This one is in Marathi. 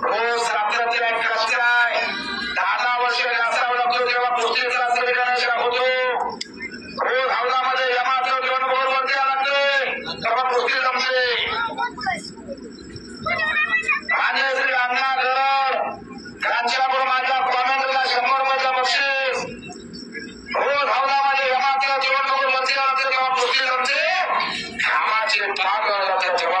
रोज रात्रातील अभ्यास कराय दहा दहा वर्ष असावं लागतो तेव्हा कुस्ती क्लासकडे गणेश होतो रोज हौदामध्ये जमा असलो जेवण बरोबर लागते तेव्हा कुस्ती जमते. शंभर मधला बक्षीस? रोज हौदामध्ये मध्ये लागते तेव्हा कुस्ती जमते. घामाचे पाग तेव्हा